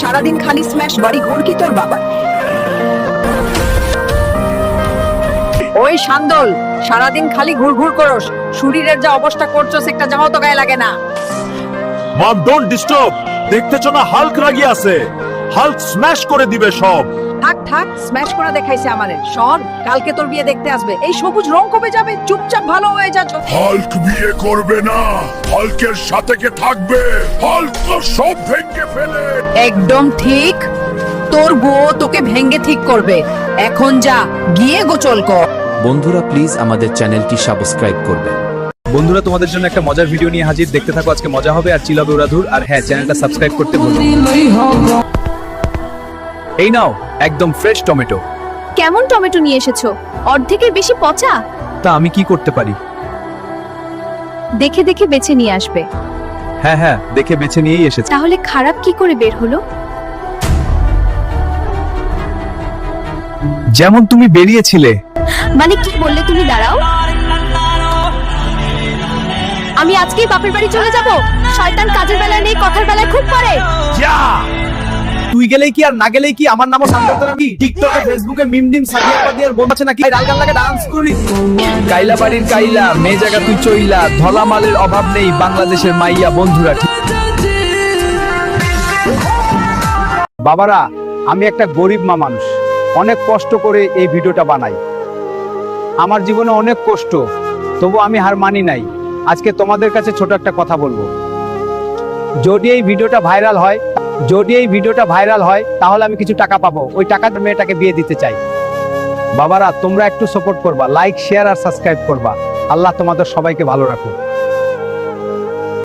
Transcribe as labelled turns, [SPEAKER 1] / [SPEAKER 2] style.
[SPEAKER 1] সারাদিন খালি স্ম্যাশ বাড়ি ঘুর কি তোর বাবা? ওই সান্দল সারাদিন খালি ঘুর ঘুর করস। শরীরের যা অবস্থা করছস, একটা জামাও তো গায়ে লাগে না।
[SPEAKER 2] মম ডোন্ট ডিস্টার্ব দেখতেছ না হাল্ক রাগি আছে? হাল্ক স্ম্যাশ করে দিবে সব।
[SPEAKER 1] থাক থাক স্ম্যাশ করে দেখাইছে আমারে। শোন কালকে তোর বিয়ে দেখতে আসবে। এই সবুজ রং কবে যাবে চুপচাপ ভালো হয়ে যা
[SPEAKER 3] হাল্ক বিয়ে করবে না। হাল্কের সাথে কে থাকবে? হাল্ক তো সব ভেঙে ফেলে।
[SPEAKER 1] একদম ঠিক। তোর বউ তোকে ভেঙ্গে ঠিক করবে। এখন যা গিয়ে গোচল কর।
[SPEAKER 4] বন্ধুরা প্লিজ আমাদের চ্যানেলটি সাবস্ক্রাইব করবেন।
[SPEAKER 5] বন্ধুরা তোমাদের জন্য একটা মজার ভিডিও নিয়ে হাজির। দেখতে থাকো আজকে মজা হবে আর চিলাবে উড়াধুর। আর হ্যাঁ চ্যানেলটা সাবস্ক্রাইব করতে ভুলো না। এই নাও একদম ফ্রেশ টমেটো।
[SPEAKER 6] কেমন টমেটো নিয়ে এসেছ? অর্ধেকের বেশি পচা?
[SPEAKER 5] তা আমি কি করতে পারি?
[SPEAKER 6] দেখে দেখে বেছে নিয়ে আসবে।
[SPEAKER 5] হ্যাঁ হ্যাঁ দেখে বেছে নিয়েই এসেছে।
[SPEAKER 6] তাহলে খারাপ কি করে বের হলো?
[SPEAKER 5] যেমন তুমি বেরিয়েছিলে।
[SPEAKER 6] মানে কি বললে তুমি দাঁড়াও। আমি আজকেই বাপের বাড়ি চলে যাব। শয়তান কাজের বেলায় নেই
[SPEAKER 5] গেলেই কি আর না গেলেই কি? আমার নামও সান্দাত নাকি? টিকটকে ফেসবুকে মিম ডিম সাদিয়া পাদিয়ার বোন আছে নাকি? ডাল গান লাগে ডান্স করি। কাইলা বাড়ির কাইলা, মে জায়গা তুই চইলা ধলা মালের অভাব নেই বাংলাদেশের মাইয়া বন্ধুরা বাবারা, আমি একটা গরিব মা মানুষ। অনেক কষ্ট করে এই ভিডিওটা বানাই। আমার জীবনে অনেক কষ্ট, তবু আমি হার মানি নাই। আজকে তোমাদের কাছে ছোট একটা কথা বলব। যদি এই ভিডিওটা ভাইরাল হয় যদি এই ভিডিওটা ভাইরাল হয়, তাহলে আমি কিছু টাকা পাবো। ওই টাকাটা মেয়েটাকে বিয়ে দিতে চাই। বাবারা, তোমরা একটু সাপোর্ট করবা লাইক শেয়ার আর সাবস্ক্রাইব করবা। আল্লাহ তোমাদের সবাইকে ভালো রাখো